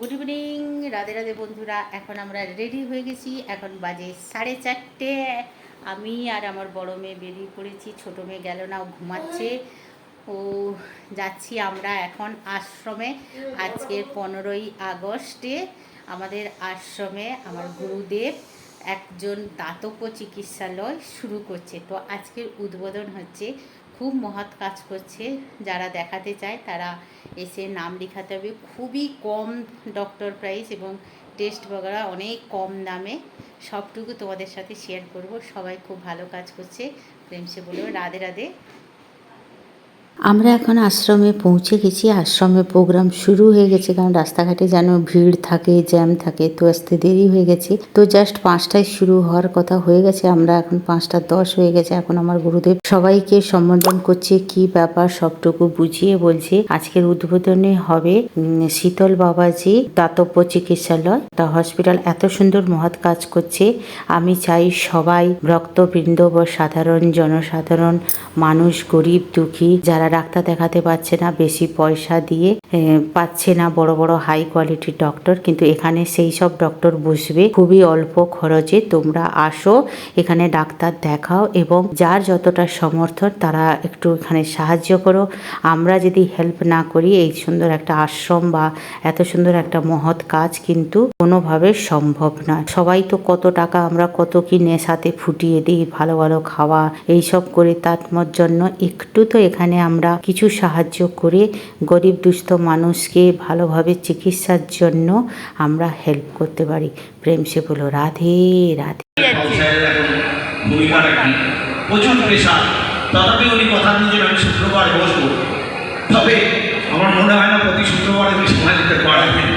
Good evening Radhe Radhe বন্ধুরা। এখন আমরা রেডি হয়ে গেছি। এখন বাজে সাড়ে চারটে। আমি আর আমার বড় মেয়ে বেরিয়ে পড়েছি। ছোটো মেয়ে গেল না, ও ঘুমাচ্ছে। ও যাচ্ছি আমরা এখন আশ্রমে। আজকের পনেরোই আগস্টে আমাদের আশ্রমে আমার গুরুদেব একজন দাতব্য চিকিৎসালয় শুরু করছে। তো আজকের উদ্বোধন হচ্ছে খুব মহৎ কাজ করছে। যারা দেখাতে চায় তারা এসে নাম লেখাতে হবে। খুবই কম ডক্টর প্রাইস এবং টেস্ট বগেরা অনেক কম দামে সবটুকু তোমাদের সাথে শেয়ার করব। সবাই খুব ভালো কাজ করছে। প্রেমসে বলব রাধে রাধে। আমরা এখন আশ্রমে পৌঁছে গেছি। আশ্রমে প্রোগ্রাম শুরু হয়ে গেছে কারণ রাস্তাঘাটে যেন ভিড় থাকে জ্যাম থাকে, তো আসতে দেরি হয়ে গেছে। তো জাস্ট পাঁচটায় শুরু হওয়ার কথা হয়ে গেছে। আমরা এখন পাঁচটা দশ হয়ে গেছে। এখন আমার গুরুদেব সবাইকে সম্বোধন করছে কি ব্যাপার সবটুকু বুঝিয়ে বলছে। আজকের উদ্বোধনে হবে শীতল বাবাজি দাতব্য চিকিৎসালয়। তা হসপিটাল এত সুন্দর মহৎ কাজ করছে। আমি চাই সবাই রক্তবৃন্দ বা সাধারণ, জনসাধারণ, মানুষ, গরিব, দুঃখী, যারা ডাক্তার দেখাতে পাচ্ছে না, বেশি পয়সা দিয়ে পাচ্ছে না বড় বড় হাই কোয়ালিটির ডক্টর কিন্তু এখানে সেই সব ডক্টর বসবে, খুবই অল্প খরচে। তোমরা আসো, এখানে ডাক্তার দেখাও এবং যার যতটা সমর্থন, তারা একটু এখানে সাহায্য করো। আমরা যদি হেল্প না করি, এই সুন্দর একটা আশ্রম বা এত সুন্দর একটা মহৎ কাজ কিন্তু কোনোভাবে সম্ভব নয়। সবাই তো কত টাকা আমরা কত কি নেশাতে ফুটিয়ে দিই, ভালো ভালো খাওয়া, এইসব করে তার জন্য একটু তো এখানে আমরা কিছু সাহায্য করে গরিব, দুস্থ মানুষকে ভালোভাবে চিকিৎসার জন্য আমরা হেল্প করতে পারি। প্রেম সে বলো রাধে রাধে। তথাপি উনি কথা আমি শুক্রবার তবে আমার মনে হয় না প্রতি শুক্রবার উনি সময় দিতে পারবেন।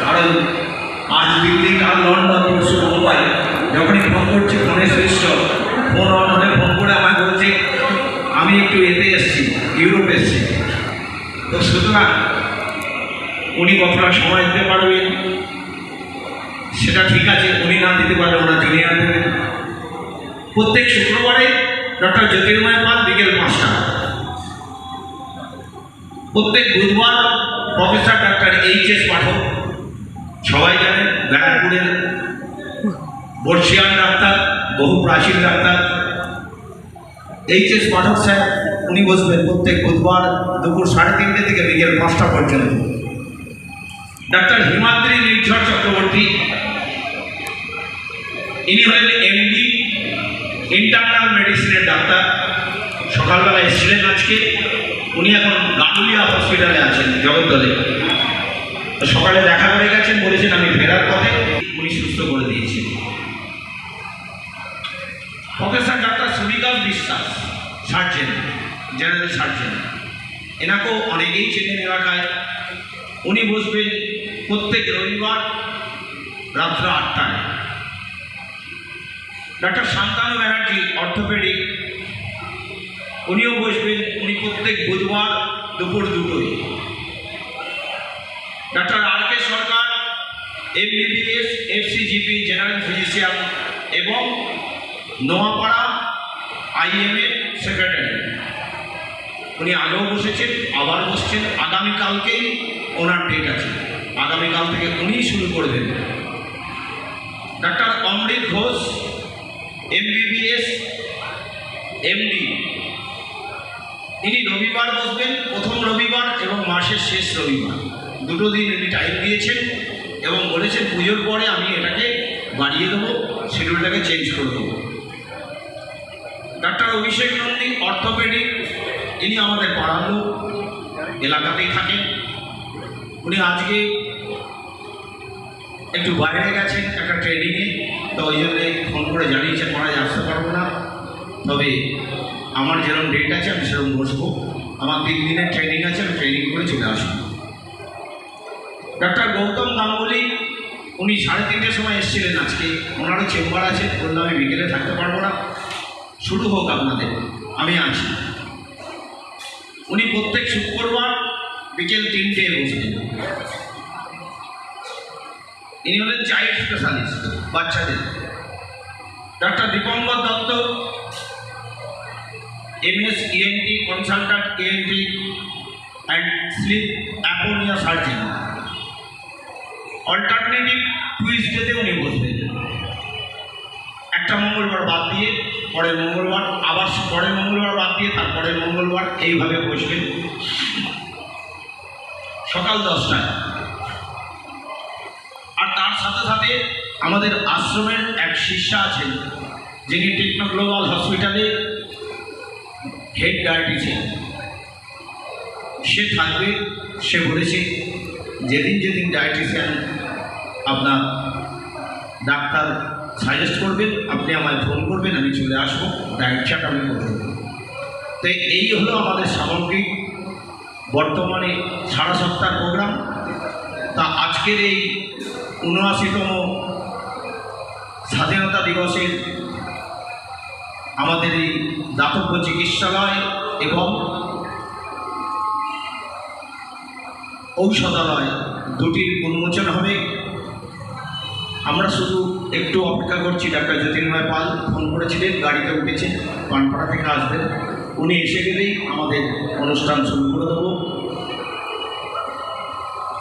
কারণ আজ দিল্লি কাল লন্ডন পরশু মুম্বাই যখনই ফোন করছি, ফোনে অফ ফোন অন হলে ফোন করে আমায় বলছে, আমি একটু এতে এসেছি, ইউরোপ এসেছি। তো সুতরাং উনি কতটা সময় দিতে পারবেন, সেটা ঠিক আছে, উনি না দিতে পারলে ওরা জুনিয়র দেবেন প্রত্যেক শুক্রবারে ডক্টর জ্যোতির্ময় পাল বিকেল পাঁচটা। প্রত্যেক বুধবার professor doctor H S Pathak. সবাই জানেন ব্যারাকপুরের বর্ষিয়ান ডাক্তার, বহু প্রাচীন ডাক্তার। এইচ এস পাঠক স্যার, উনি বসবেন প্রত্যেক বুধবার দুপুর সাড়ে তিনটে থেকে বিকেল পাঁচটা পর্যন্ত। ডাক্তার হিমাদ্রি নির্ঝর চক্রবর্তী, ইনি হলেন এমডি ইন্টারনাল মেডিসিনের ডাক্তার। সকালবেলা এসেছিলেন আজকে। উনি এখন গাঙ্গুলিয়া হসপিটালে আছেন, জগদ্দলে। তো সকালে দেখা করে গেছেন, বলেছেন আমি ফেরার পথে। উনি সুস্থ করে দিয়েছেন প্রফেসর ডাক্তার সুবিকাশ বিশ্বাস, সার্জেন, জেনারেল সার্জেন। এনাকেও অনেকেই চেনেন এলাকায় উনি বসবেন প্রত্যেক রবিবার রাত্র আটটায়। Doctor Shantanu Banerjee, orthopaedic. উনিও বসবেন। উনি প্রত্যেক বুধবার দুপুর দুটোই doctor R K Sarkar MBBS FCGP general physician এবং নোয়াপাড়া আইএমএ সেক্রেটারি উনি আগেও বসেছেন আবার বসছেন। আগামীকালকেই ওনার ডেট আছে। আগামীকাল থেকে উনি শুরু করে দেবেন। ডাক্তার অমৃত ঘোষ এমবিবিএস এমডি ইনি রবিবার বসবেন, প্রথম রবিবার এবং মাসের শেষ রবিবার। দুটো দিন ইনি টাইম দিয়েছেন এবং বলেছেন পুজোর পরে আমি এটাকে বাড়িয়ে দেবো শিডিউলটাকে চেঞ্জ করে দেবো। ডাক্তার অভিষেক নন্দী অর্থোপেডিক ইনি আমাদের লোক এলাকাতেই থাকেন। উনি আজকে একটু বাইরে গেছেন একটা ট্রেনিংয়ে তো ওই জন্যে ফোন করে জানিয়েছেন, মহারাজ, আসতে পারব না। তবে আমার যেরকম ডেট আছে, আমি সেরকম বসবো। আমার তিন দিনের ট্রেনিং আছে, আমি ট্রেনিং করে চলে আসব। ডক্টর গৌতম গাঙ্গুলি, উনি সাড়ে তিনটের সময় এসেছিলেন আজকে। ওনারও চেম্বার আছে, বললাম, আমি বিকেলে থাকতে পারব না। শুরু হোক আপনাদের, আমি আছি। উনি প্রত্যেক শুক্রবার বিকেল তিনটে বসবেন ইনি হলেন চাইল্ড স্পেশালিস্ট, বাচ্চাদের। Doctor Dipankar Dutta, MS ENT consultant ENT and sleep apnoea surgeon alternative টুইসডেতে উনি বসবেন একটা মঙ্গলবার বাদ দিয়ে পরের মঙ্গলবার, আবার পরের মঙ্গলবার বাদ দিয়ে তারপরের মঙ্গলবার এইভাবে বসবেন সকাল দশটায়। আর তার সাথে সাথে আমাদের আশ্রমের এক শিষ্যা আছেন, যিনি টেকনো গ্লোবাল হসপিটালে হেড ডায়েটিশিয়ান। সে থাকবে, সে বলেছে যেদিন যেদিন ডায়েটিশিয়ান আপনার ডাক্তার সাজেস্ট করবেন, আপনি আমায় ফোন করবেন, আমি চলে আসব ডায়েট চার্ট আমি করে দেবো তো এই হলো আমাদের সামগ্রিক বর্তমানে সারা সপ্তাহ প্রোগ্রাম তা আজকের এই উনআশিতম স্বাধীনতা দিবসের আমাদের এই দাতব্য চিকিৎসালয় এবং ঔষধালয় দুটির উন্মোচন হবে। আমরা শুধু একটু অপেক্ষা করছি, ডাক্তার জ্যোতির্ময় পাল ফোন করেছিলেন, গাড়িতে উঠেছেন পানপাড়া থেকে আসবেন। উনি এসে গেলেই আমাদের অনুষ্ঠান শুরু করে দেবো।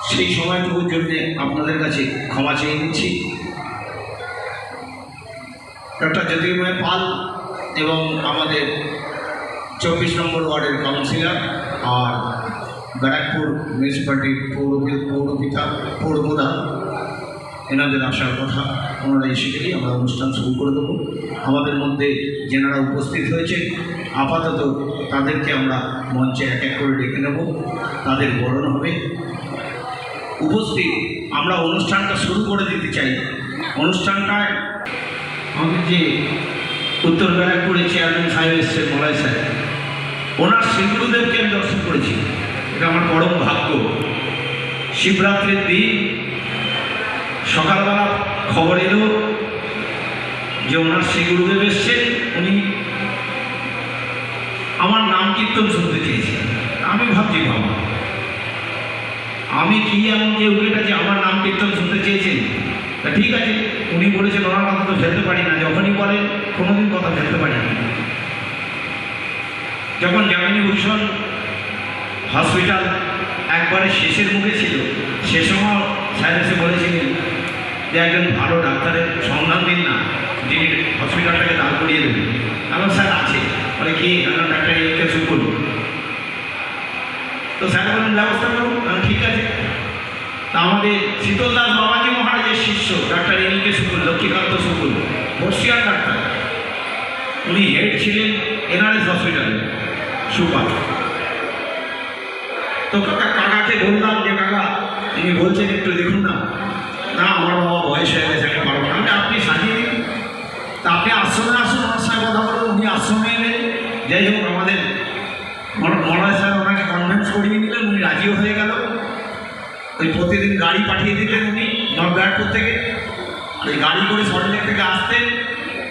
সেই সময়টুকুর জন্যে আপনাদের কাছে ক্ষমা চেয়ে নিচ্ছি। ডক্টর জ্যোতির্ময় পাল এবং আমাদের চব্বিশ নম্বর ওয়ার্ডের কাউন্সিলর আর ব্যারাকপুর মিউনিসিপ্যালিটির পৌর পৌরপিতা, পৌরপ্রধান, এনাদের আসার কথা ওনারা এসে গেলেই আমরা অনুষ্ঠান শুরু করে দেবো। আমাদের মধ্যে যেনারা উপস্থিত হয়েছে, আপাতত তাদেরকে আমরা মঞ্চে এক এক করে ডেকে নেব। তাদের বরণ হবে। উপস্থিত, আমরা অনুষ্ঠানটা শুরু করে দিতে চাই। অনুষ্ঠানটায় আমাদের যে উত্তর ব্যারাকপুরে চেয়ারম্যান সাহেব এসছেন মলয় সাহেব ওনার শ্রীগুরুদেবকে আমি দর্শন করেছি। এটা আমার পরম ভাগ্য। শিবরাত্রির দিন সকালবেলা খবর এলো যে ওনার শ্রী গুরুদেব এসছেন, উনি আমার নাম কীর্তন শুনতে চেয়েছেন আমি ভাবছি, বাবা, আমি কি এমন কেউ এটা যে আমার নাম কীর্তন শুনতে চেয়েছেন? তা ঠিক আছে, উনি বলেছেন, ওনার কথা তো ফেলতে পারি না। যখনই বলেন, কোনোদিন কথা ফেলতে পারি না। যখন জামিনী ভূষণ হসপিটাল একবারে শেষের মুখে ছিল। সে সময় স্যার এসে বলেছিলেন যে একজন ভালো ডাক্তারের সন্ধান দিন না, যিনি হসপিটালটাকে দাঁড় করিয়ে দেবেন। আমার স্যার, আছে। বলে, কি? আমার ডাক্তার এইকে শুকুল তো স্যার বলেন ব্যবস্থা করুন ঠিক আছে। তা আমাদের শীতল দাস বাবাজি মহারাজের শিষ্য, ডাক্তার এনকে শুকুল লক্ষ্মীকান্ত শুকুল বর্ষিয়ার ডাক্তার। উনি হেড ছিলেন এনআরএস হসপিটালে সুপার। তো কাকা কাকাকে বললাম যে, কাকা, তিনি বলছেন একটু দেখুন না। না, আমার বাবা বয়স হয়ে গেছে, আমি পারব না। আপনি সাজিয়ে দিন। তা আপনি আশ্রমে আসুন, আমার সঙ্গে কথা বলুন, উনি আশ্রমে এলেন। যাই হোক, আমাদের মহারাজ সাহেব ওনাকে কনভেন্স করিয়ে নিলেন, উনি রাজিও হয়ে গেল। ওই প্রতিদিন গাড়ি পাঠিয়ে দিতেন উনি নর্থ ব্যারাকপুর থেকে। আর গাড়ি করে সল্টলেক থেকে আসতেন,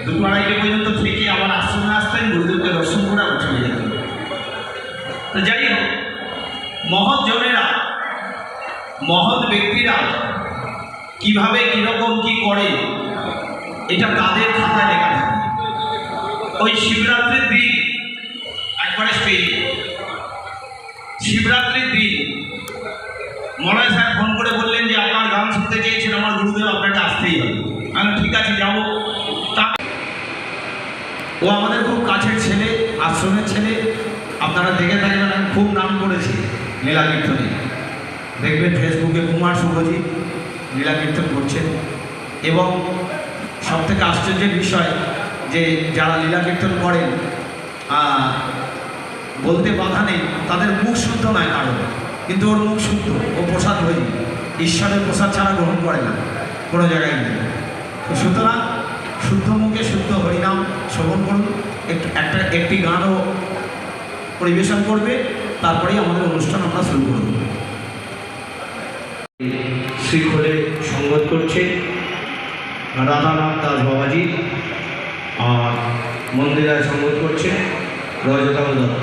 দুপুর আড়াইটে পর্যন্ত থেকে আবার আশ্রমে আসতেন, গুরুদেবকে দর্শন করে আবার চলে যেতেন। তো যাই হোক মহৎ জনেরা, মহৎ ব্যক্তিরা কীভাবে, কীরকম, কি করে, এটা তাদের খাতায় লেখা থাকে। ওই শিবরাত্রির দিন, একবারে স্টেজ শিবরাত্রির দিন, মলয় সাহেব ফোন করে বললেন যে, আপনার গান শুনতে চেয়েছেন, আমার গুরুদেব আপনাকে আসতেই হবে। আমি, ঠিক আছে, যাব। তা ও আমাদের খুব কাছের ছেলে, আশ্রমের ছেলে। আপনারা দেখে থাকবেন, আমি খুব নাম করেছি। লীলা কীর্তনে দেখবেন ফেসবুকে কুমার শুভজিৎ লীলা কীর্তন করছেন। এবং সব থেকে আশ্চর্যের বিষয় যে যারা লীলা কীর্তন করেন বলতে বাধা নেই, তাদের মুখ শুদ্ধ নয় কারণ কিন্তু ওর মুখ শুদ্ধ, ও প্রসাদ হয়ে ঈশ্বরের প্রসাদ ছাড়া গ্রহণ করে না, কোনো জায়গায় নেই তো সুতরাং শুদ্ধ মুখে শুদ্ধ হরিনাম শ্রবণ করুন। একটা, একটি গানও পরিবেশন করবে। তারপরেই আমাদের অনুষ্ঠান আমরা শুরু করব। শ্রীখোলে সংবাদ করছে রাধানাথ দাস বাবাজি, আর মন্দিরায় সংবাদ করছে রজতাভ দত্ত।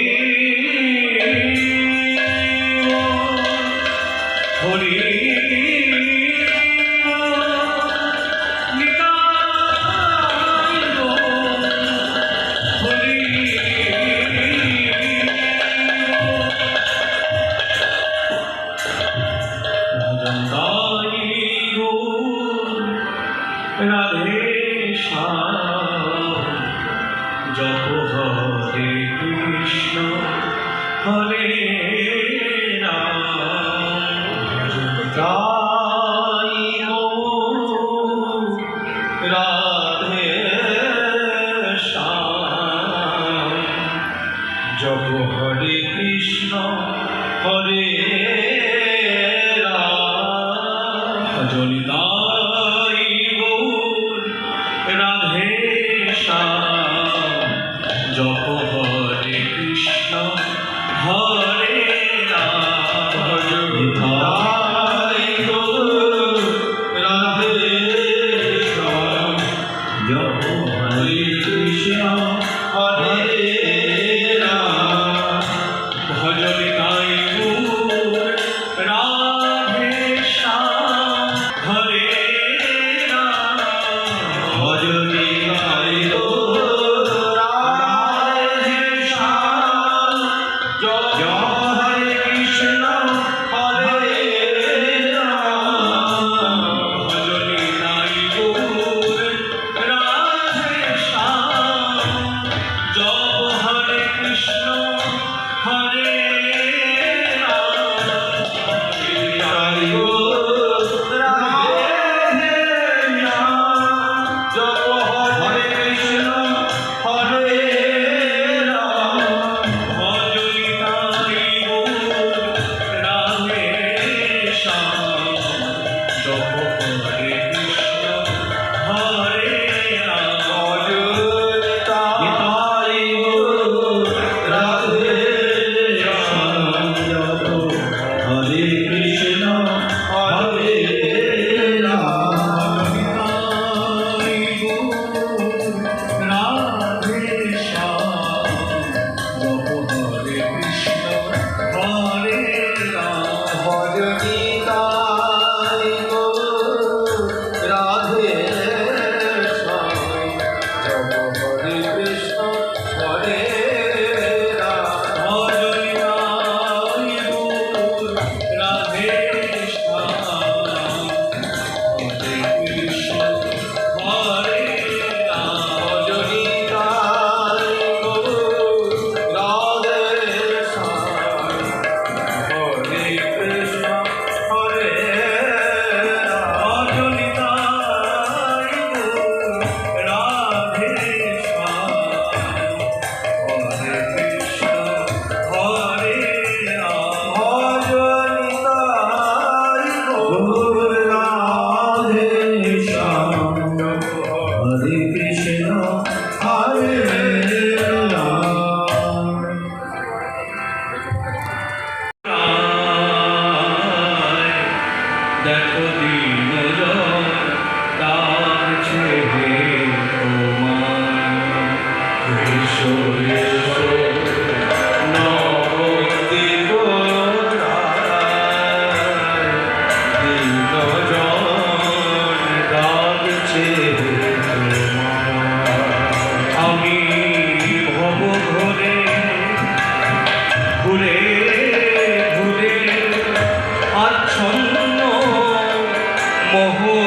ঘুরে আচ্ছন্ন মোহমায়া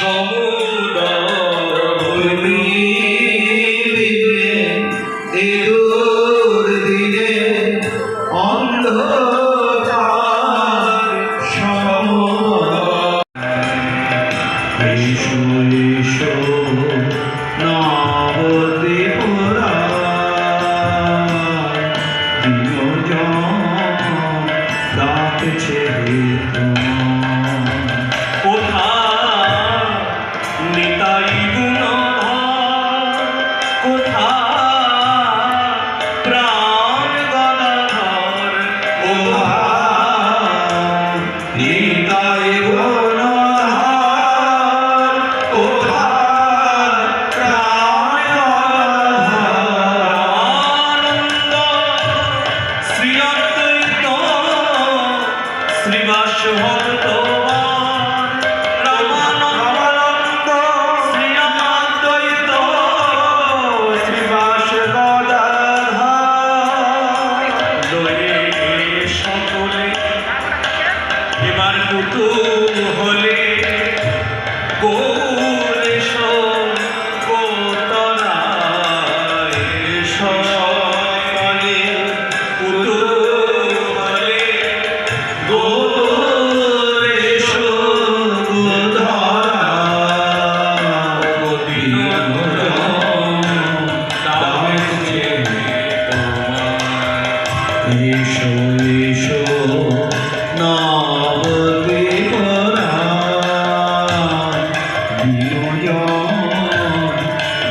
Cầu শ্রী শ্রীবাস ভক্তবান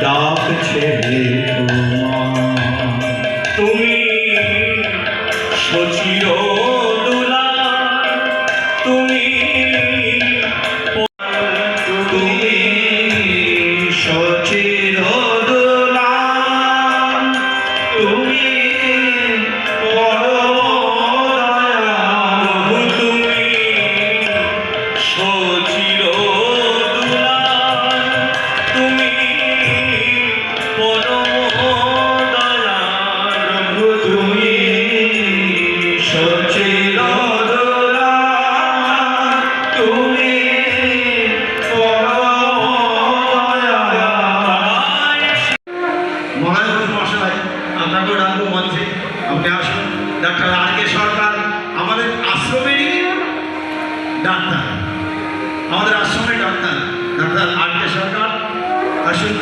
ডাকছে তোমার ডাক্তার। আমাদের আশ্রমের ডাক্তার। ডাক্তার আর কে সরকার। আসুন।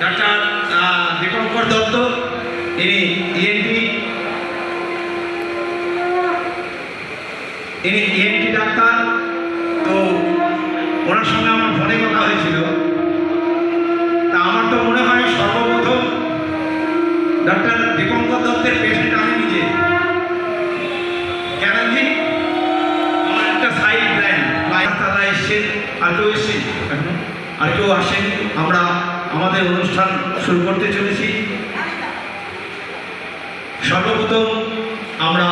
ডাক্তার দীপঙ্কর দত্ত, ইনি ইএনটি ইনি ইএনটি ডাক্তার। তো ওনার সঙ্গে আমার ফোনে কথা হয়েছিল। তা আমার তো মনে হয় সর্বপ্রথম ডাক্তার দীপঙ্কর দত্তের পেশেন্ট আমি নিজে। কি আমার একটা সাইড ব্র্যান্ড তারা এসছেন আর কেউ এসছেন আর কেউ আসেন। আমরা আমাদের অনুষ্ঠান শুরু করতে চলেছি। সর্বপ্রথম আমরা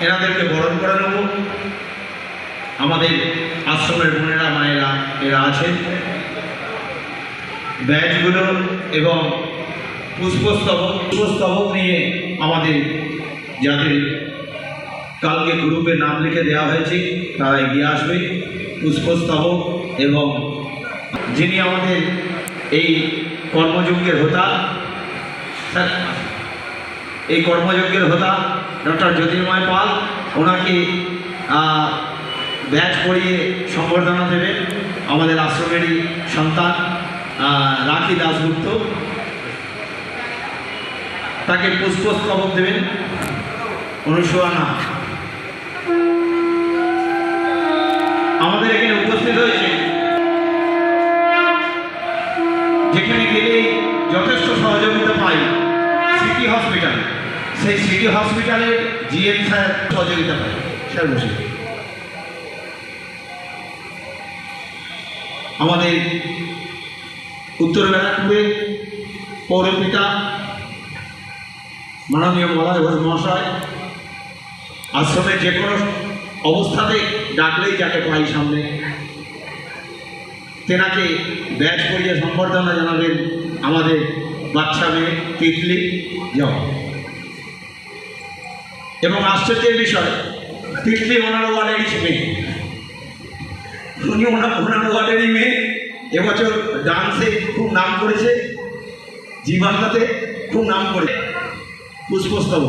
এনাদেরকে বরণ করে নেব। আমাদের আশ্রমের বোনেরা, মায়েরা, এরা আছেন ব্যাচগুলো এবং পুষ্পস্তবক পুষ্পস্তবক নিয়ে আমাদের যাদের কালকে গ্রুপে নাম লিখে দেওয়া হয়েছে, তারা এগিয়ে আসবে। পুষ্পস্তবক এবং যিনি আমাদের এই কর্মযজ্ঞের হোতা এই কর্মযজ্ঞের হোতা, ডক্টর জ্যোতির্ময় পাল, ওনাকে ব্যাচ পরিয়ে সম্বর্ধনা দেবেন। আমাদের আশ্রমেরই সন্তান রাখি দাসগুপ্ত তাকে পুষ্পস্তবক দেবেন। অনুসোয়ানা আমাদের এখানে উপস্থিত হয়েছে। যেখানে গেলেই যথেষ্ট সহযোগিতা পাই সিটি হসপিটাল। সেই সিটি হসপিটালের জিএম স্যার সহযোগিতা পাই স্যার বসে। আমাদের উত্তর ব্যারাকপুরে পৌরপিতা মাননীয় মলয় মহাশয় আশ্রমে যে কোনো অবস্থাতে ডাকলেই যাকে পাই সামনে। তেনাকে ব্যাচ করিয়ে সম্বর্ধনা জানাবেন আমাদের বাচ্চা মেয়ে তিতলি যাও। এবং আশ্চর্যের বিষয়, তিতলি ওনার ওয়ার্ডেরই মেয়ে উনি ওনার ওনার ওয়ার্ডেরই মেয়ে। এবছর ডান্সে খুব নাম করেছে জি খুব নাম করে পুষ্পস্তব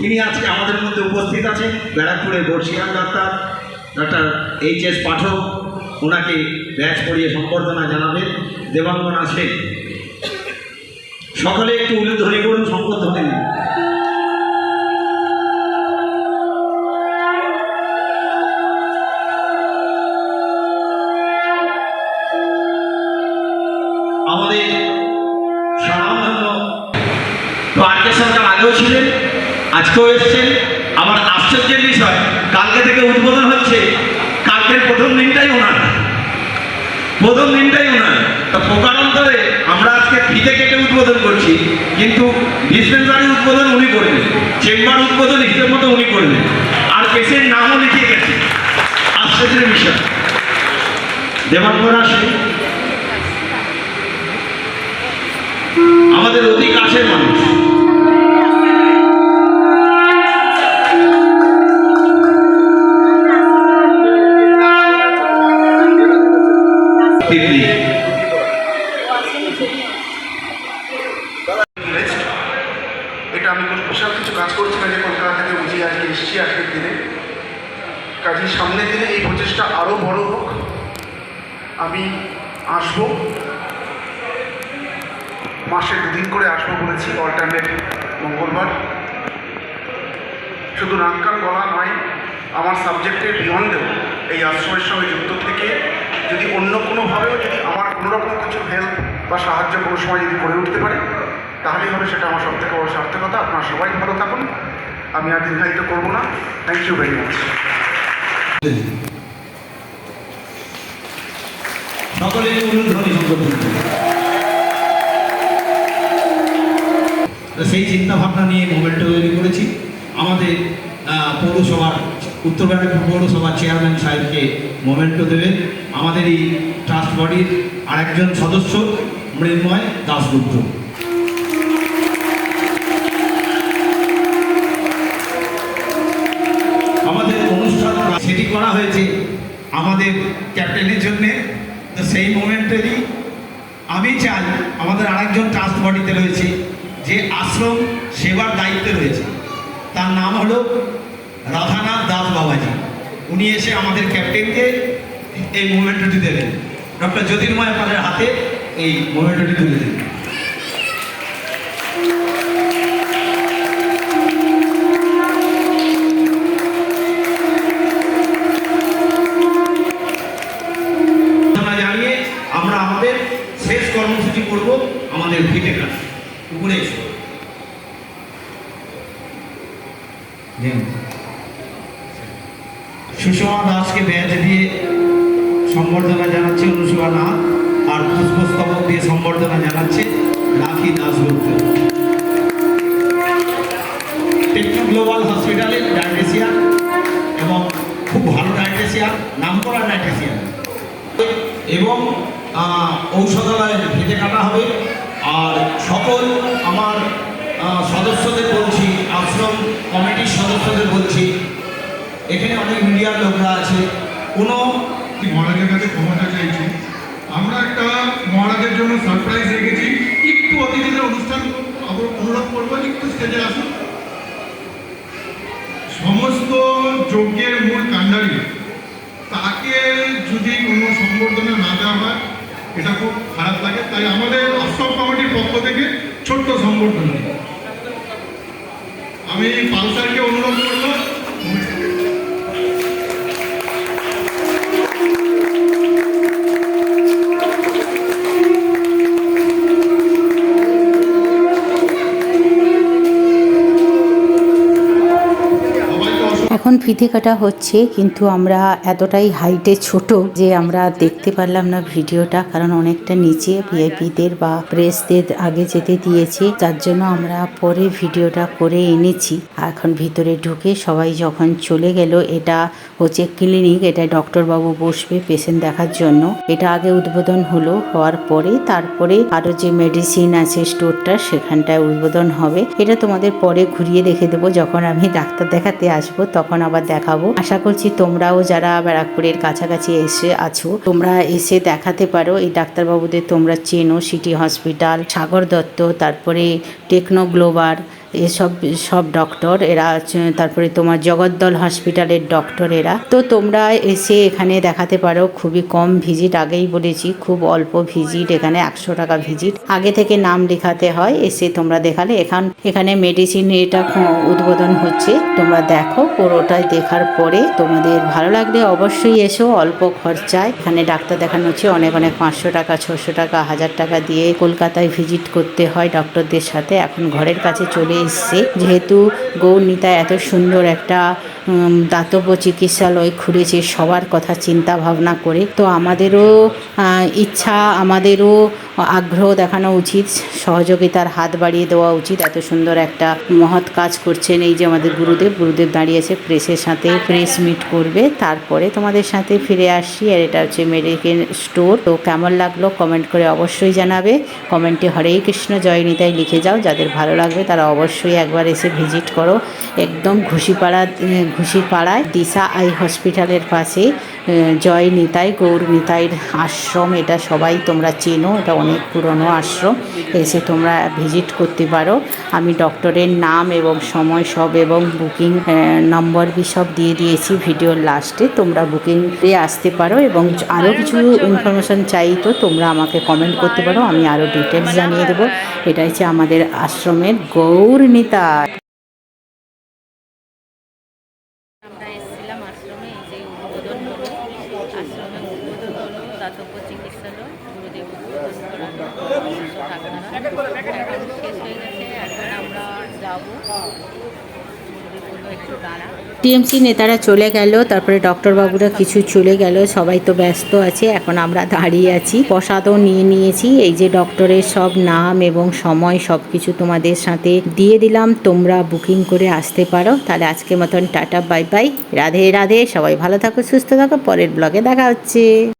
তিনি আজকে আমাদের মধ্যে উপস্থিত আছেন, ব্যারাকপুরের বর্ষিয়ান ডাক্তার ডাক্তার এইচ এস পাঠক। ওনাকে ব্যাচ পড়িয়ে সম্বর্ধনা জানাবেন, দেবাঙ্গনা সেন সকলে একটু উলুধ্বনি করুন সম্বর্ধনা আজকেও এসছেন। আমার আশ্চর্যের বিষয়, কালকে থেকে উদ্বোধন হচ্ছে। কালকের প্রথম দিনটাই ওনার। প্রথম দিনটাই ওনার। তা প্রকারান্তরে আমরা আজকে ফিতে কেটে উদ্বোধন করছি, কিন্তু ডিসপেন্সারি উদ্বোধন উনি করবেন। চেম্বার উদ্বোধন হিসেব মতো উনি করবেন। আর পেশেন্ট নামও লিখে গেছে। আশ্চর্যের বিষয়। দেবাঙ্গনা সিং আমাদের অতি কাছের মানুষ। তিতলি Next, এটা আমি কোনো বিশাল কিছু কাজ করছি না যে কলকাতা থেকে বুঝিয়ে আজকে এসেছি আজকের দিনে কাজেই সামনের দিনে এই প্রচেষ্টা আরও বড় হোক আমি আসব মাসে দুদিন করে আসব বলেছি অল্টারনেট মঙ্গলবার শুধু নাক কান গলা নয় আমার সাবজেক্টের বিয়ন্ডেও এই আশ্রমের সঙ্গে যুক্ত থেকে যদি অন্য কোনোভাবেও যদি আমার কোনোরকম কিছু হেল্প বা সাহায্য কোনো সময় যদি করে উঠতে পারে তাহলেই হবে সেটা আমার সবথেকে বড় সার্থকতা আপনারা সবাই ভালো থাকুন আমি আর দীর্ঘায়িত করব না থ্যাংক ইউ ভেরি মাচ সকলে সেই চিন্তা ভাবনা নিয়ে মোমেন্ট তৈরি করেছি। আমাদের পৌরসভার, উত্তর পৌরসভার চেয়ারম্যান সাহেবকে মোমেন্টো দেবেন। আমাদের এই ট্রাস্ট বডির আরেকজন সদস্য, মৃন্ময় দাসগুপ্ত আমাদের ক্যাপ্টেনের জন্যে তো সেই মোমেন্টেরই আমি চাই আমাদের আরেকজন ট্রাস্ট বডিতে রয়েছে, যে আশ্রম সেবার দায়িত্বে রয়েছে। তার নাম হলো রাধানাথ দাস বাবাজি। উনি এসে আমাদের ক্যাপ্টেনকে এই মোমেন্টটি দেবেন। ডক্টর জ্যোতির্ময় পালের হাতে এই মোমেন্টটি তুলে দেবেন। কোনো মহারাজের কাছে ক্ষমতা চাইছি। আমরা একটা মহারাজের জন্য সারপ্রাইজ রেখেছি। একটু অতিথিদের অনুষ্ঠান অনুরোধ করব, একটু স্টেজে আসুন। সমস্ত যজ্ঞের মূল কাণ্ডারি, তাকে যদি কোনো সম্বর্ধনা না দেওয়া হয়, এটা খুব খারাপ লাগে। তাই আমাদের আশ্রম কমিটির পক্ষ থেকে ছোট্ট সম্বর্ধনা আমি পালসারকে অনুরোধ করব ফিতে কাটা হচ্ছে, কিন্তু আমরা এতটাই হাইটে ছোট যে আমরা দেখতে পারলাম না ভিডিওটা, কারণ অনেকটা নিচে ভিআইপিদের বা প্রেসদের আগে যেতে দিয়েছে, যার জন্য আমরা পরে ভিডিওটা করে এনেছি। এখন ভিতরে ঢুকে সবাই যখন চলে গেল, এটা হচ্ছে ক্লিনিক এটা ডক্টর বাবু বসবে পেশেন্ট দেখার জন্য। এটা আগে উদ্বোধন হলো, হওয়ার পরে তারপরে আরও যে মেডিসিন আছে স্টোরটা সেখানটায় উদ্বোধন হবে। এটা তোমাদের পরে ঘুরিয়ে দেখে দেবো, যখন আমি ডাক্তার দেখাতে আসব, তখন আবার একবার দেখাবো। আশা করছি তোমরাও যারা ব্যারাকপুরের কাছাকাছি এসে আছো, তোমরা এসে দেখাতে পারো। এই ডাক্তারবাবুদের তোমরা চেনো, সিটি হসপিটাল, সাগর দত্ত, তারপরে টেকনো গ্লোবাল এসব সব ডক্টর এরা তারপরে তোমার জগদ্দল হসপিটালের ডক্টর এরা। তো তোমরা এসে এখানে দেখাতে পারো, খুবই কম ভিজিট আগেই বলেছি, খুব অল্প ভিজিট এখানে একশো টাকা ভিজিট আগে থেকে নাম লেখাতে হয়, এসে তোমরা দেখালে। এখান, এখানে মেডিসিন এটা উদ্বোধন হচ্ছে, তোমরা দেখো পুরোটাই দেখার পরে তোমাদের ভালো লাগলে অবশ্যই এসো, অল্প খরচায়। এখানে ডাক্তার দেখানো হচ্ছে, অনেক অনেক পাঁচশো টাকা, ছশো টাকা, হাজার টাকা দিয়ে কলকাতায় ভিজিট করতে হয় ডক্টরদের সাথে। এখন ঘরের কাছে চলে এসছে। যেহেতু গৌরনীতা এত সুন্দর একটা দাতব্য চিকিৎসালয় খুলেছে সবার কথা চিন্তা ভাবনা করে, তো আমাদেরও ইচ্ছা, আমাদেরও আগ্রহ দেখানো উচিত, সহযোগিতার হাত বাড়িয়ে দেওয়া উচিত। এত সুন্দর একটা মহৎ কাজ করছেন এই যে আমাদের গুরুদেব। গুরুদেব দাঁড়িয়েছে প্রেসের সাথে প্রেস মিট করবে, তারপরে তোমাদের সাথে ফিরে আসছি আর এটা হচ্ছে মেডিকেল স্টোর। তো কেমন লাগল কমেন্ট করে অবশ্যই জানাবে। কমেন্টে হরে কৃষ্ণ, জয় নিতাই লিখে যাও, যাদের ভালো লাগবে তারা অবশ্যই একবার এসে ভিজিট করো। একদম ঘুষিপাড়া ঘুষিপাড়ায় দিশা আই হসপিটালের পাশে জয় নিতাই, গৌর নিতাইয়ের আশ্রম, এটা সবাই তোমরা চেনো, এটা অনেক পুরনো আশ্রম, এসে তোমরা ভিজিট করতে পারো। আমি ডক্টরের নাম এবং সময় সব এবং বুকিং নম্বর সব দিয়ে দিয়েছি ভিডিওর লাস্টে তোমরা বুকিং আসতে পারো এবং আরও কিছু ইনফরমেশন চাই তো তোমরা আমাকে কমেন্ট করতে পারো, আমি আরও ডিটেলস জানিয়ে দেবো। এটা হচ্ছে আমাদের আশ্রমের গৌর নিতাই আমরা এসেছিলাম আশ্রমে এই যে উদ্বোধন হলো আশ্রমে উদ্বোধন হলো দাতব্য চিকিৎসালয় গুরুদেব উদ্বোধন করা অবশ্য ঢাকনারা এখন শেষ হয়ে গেছে এখন আমরা যাব গুরুদেব বলল একটু দাঁড়া টিএমসি নেতারা চলে গেল, তারপরে ডক্টর বাবুরা কিছু চলে গেল, সবাই তো ব্যস্ত আছে, এখন আমরা দাঁড়িয়ে আছি। প্রসাদও নিয়ে নিয়েছি, এই যে ডক্টরের সব নাম এবং সময় সব কিছু তোমাদের সাথে দিয়ে দিলাম, তোমরা বুকিং করে আসতে পারো। তাহলে আজকে মতন tata bye bye Radhe Radhe, সবাই ভালো থাকো, সুস্থ থাকো, পরের ব্লগে দেখা হচ্ছে।